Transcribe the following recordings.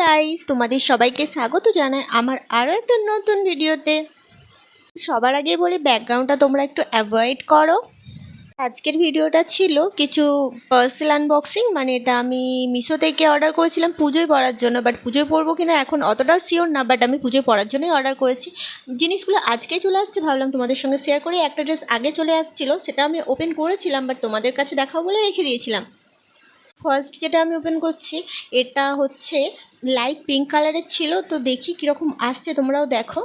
Guys তোমাদের সবাইকে স্বাগত জানাই আমার আরও একটা নতুন ভিডিওতে। সবার আগে বলি ব্যাকগ্রাউন্ডটা তোমরা একটু অ্যাভয়েড করো। আজকের ভিডিওটা ছিল কিছু পার্সেল আনবক্সিং মানে এটা আমি মিশো থেকে অর্ডার করেছিলাম পুজোয় পড়ার জন্য বাট পুজোয় পরবো কিনা এখন অতটাও শিওর না বাট আমি পুজোয় পড়ার জন্যই অর্ডার করেছি। জিনিসগুলো আজকে চলে আসছে, ভাবলাম তোমাদের সঙ্গে শেয়ার করি। একটা ড্রেস আগে চলে আসছিল, সেটা আমি ওপেন করেছিলাম বাট তোমাদের কাছে দেখাও বলে রেখে দিয়েছিলাম। ফার্স্ট যেটা আমি ওপেন করছি, এটা হচ্ছে লাইট পিঙ্ক কালারের ছিল, তো দেখি কীরকম আসছে, তোমরাও দেখো।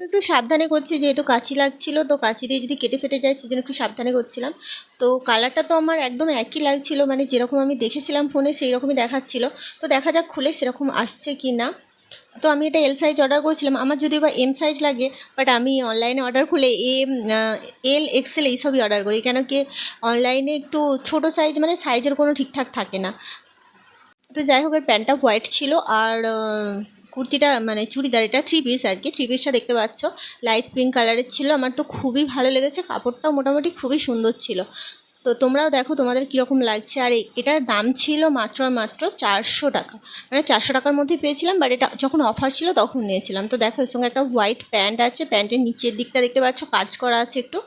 একটু সাবধানে করছি, যেহেতু কাঁচি লাগছিল, তো কাঁচি দিয়ে যদি কেটে ফেটে যায়, সেজন্য একটু সাবধানে করছিলাম। তো কালারটা তো আমার একদম একই লাগছিল মানে যেরকম আমি দেখেছিলাম ফোনে সেই রকমই দেখাচ্ছিল। তো দেখা যাক খুলে সেরকম আসছে কি না। তো আমি এটা এল সাইজ অর্ডার করেছিলাম, আমার যদি বা এম সাইজ লাগে বাট আমি অনলাইনে অর্ডার করলে এম এল এক্সেল এইসবই অর্ডার করি, কেন কি অনলাইনে একটু ছোট সাইজ মানে সাইজের কোনো ঠিকঠাক থাকে না। তো যাই হোক, এর প্যান্টটা হোয়াইট ছিল আর কুর্তিটা মানে চুড়িদার এটা থ্রি পিস আর কি। থ্রি পিসটা দেখতে পাচ্ছ। লাইট পিঙ্ক কালারের ছিল। আমার তো খুবই ভালো লেগেছে। কাপড়টাও মোটামুটি খুবই সুন্দর ছিল। তো তোমরাও দেখো তোমাদের কীরকম লাগছে। আর এটার দাম ছিল মাত্র আর মাত্র চারশো টাকা। মানে চারশো টাকার মধ্যে পেয়েছিলাম বাট এটা যখন অফার ছিল তখন নিয়েছিলাম। তো দেখো, এর সঙ্গে একটা হোয়াইট প্যান্ট আছে। প্যান্টের নিচের দিকটা দেখতে পাচ্ছ। কাজ করা আছে একটু।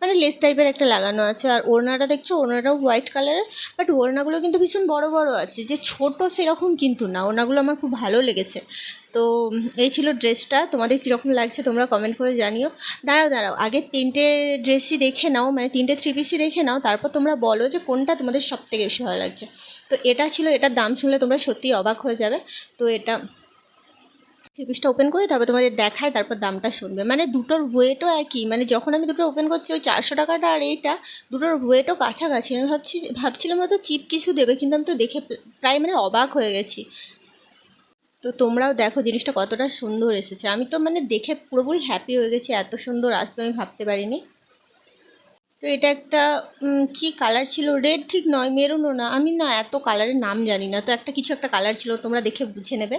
মানে লেস টাইপের একটা লাগানো আছে। আর ওড়নাটা দেখছ? ওড়নাটাও হোয়াইট কালারের। বাট ওড়নাগুলো কিন্তু ভীষণ বড় বড় আছে। যে ছোট সেরকম কিন্তু না। ওড়নাগুলো আমার খুব ভালো লেগেছে। তো এই ছিল ড্রেসটা। তোমাদের কীরকম লাগছে তোমরা কমেন্ট করে জানিও। দাঁড়াও দাঁড়াও। আগে তিনটে ড্রেসই দেখে নাও। মানে তিনটে থ্রি পিসই দেখে নাও। তারপর তোমরা বলো যে কোনটা তোমাদের সব থেকে বেশি ভালো লাগছে। তো এটা ছিল, এটার দাম শুনলে তোমরা সত্যিই অবাক হয়ে যাবে। তো এটা থ্রি পিসটা ওপেন করে তারপর তোমাদের দেখায়, তারপর দামটা শুনবে। মানে দুটোর ওয়েটও একই। মানে যখন আমি দুটো ওপেন করছি, ওই চারশো টাকাটা আর এইটা, দুটোর ওয়েটও কাছাকাছি। আমি ভাবছি, ভাবছিলাম হয়তো চিপ কিছু দেবে, কিন্তু আমি তো দেখে প্রায় মানে অবাক হয়ে গেছি। তো তোমরাও দেখো, জিনিসটা কতটা সুন্দর এসেছে। আমি তো মানে দেখে পুরোপুরি হ্যাপি হয়ে গেছি, এত সুন্দর আসবে আমি ভাবতে পারিনি। তো এটা একটা কি কালার ছিল? রেড ঠিক নয়, মেরুনও না। আমি না এত কালারের নাম জানি না। তো একটা কিছু একটা কালার ছিল, তোমরা দেখে বুঝে নেবে।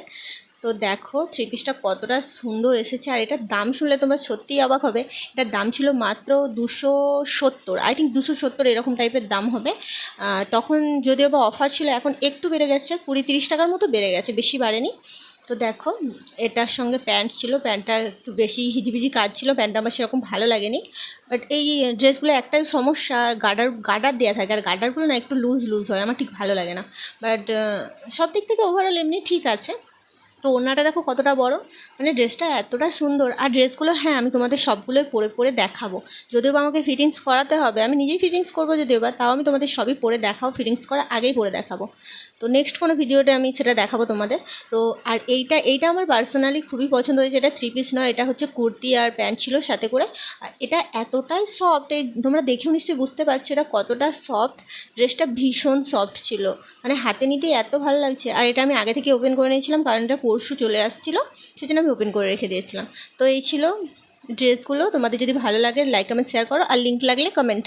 তো দেখো থ্রি পিসটা কতটা সুন্দর এসেছে, আর এটার দাম শুনলে তোমরা সত্যিই অবাক হবে। এটার দাম ছিল মাত্র দুশো সত্তর আই থিঙ্ক দুশো সত্তর এরকম টাইপের দাম হবে। তখন যদিও বা অফার ছিল, এখন একটু বেড়ে গেছে, কুড়ি তিরিশ টাকার মতো বেড়ে গেছে, বেশি বাড়েনি। তো দেখো, এটার সঙ্গে প্যান্ট ছিল প্যান্টটা একটু বেশি হিজিবিজি কাজ ছিল প্যান্টটা আমার সেরকম ভালো লাগেনি। বাট এই ড্রেসগুলো একটাই সমস্যা, গার্ডার গার্ডার দেওয়া থাকে, আর গার্ডারগুলো না একটু লুজ লুজ হয়, আমার ঠিক ভালো লাগে না। বাট সব দিক থেকে ওভারঅল এমনি ঠিক আছে। তো ওনাটা দেখো কতটা বড়। মানে ড্রেসটা এতটা সুন্দর। আর ড্রেসগুলো হ্যাঁ আমি তোমাদের সবগুলোই পরে পরে দেখাবো। যদিও আমাকে ফিটিংস করাতে হবে, আমি নিজেই ফিটিংস করব যদিও বা, তাও আমি তোমাদের সবই পরে দেখাবো ফিটিংস করা আগেই পরে দেখাবো। তো নেক্সট কোনো ভিডিওতে আমি সেটা দেখাবো তোমাদের। তো আর এইটা এইটা আমার পার্সোনালি খুবই পছন্দ হয়েছে। এটা থ্রি পিস নয়, এটা হচ্ছে কুর্তি আর প্যান্ট ছিল সাথে করে। আর এটা এতটাই সফট এই তোমরা দেখেও নিশ্চয়ই বুঝতে পারছ, এটা কতটা সফট ড্রেসটা ভীষণ সফট ছিল। মানে হাতে নিতে এত ভালো লাগছে। আর এটা আমি আগে থেকে ওপেন করে নিয়েছিলাম, কারণ এটা পরশু চলে আসছিল, সেজন্য আমি ওপেন করে রেখে দিয়েছিলাম। তো এই ছিল ড্রেসগুলো তোমাদের যদি ভালো লাগে লাইক কমেন্ট শেয়ার করো, আর লিঙ্ক লাগলে কমেন্ট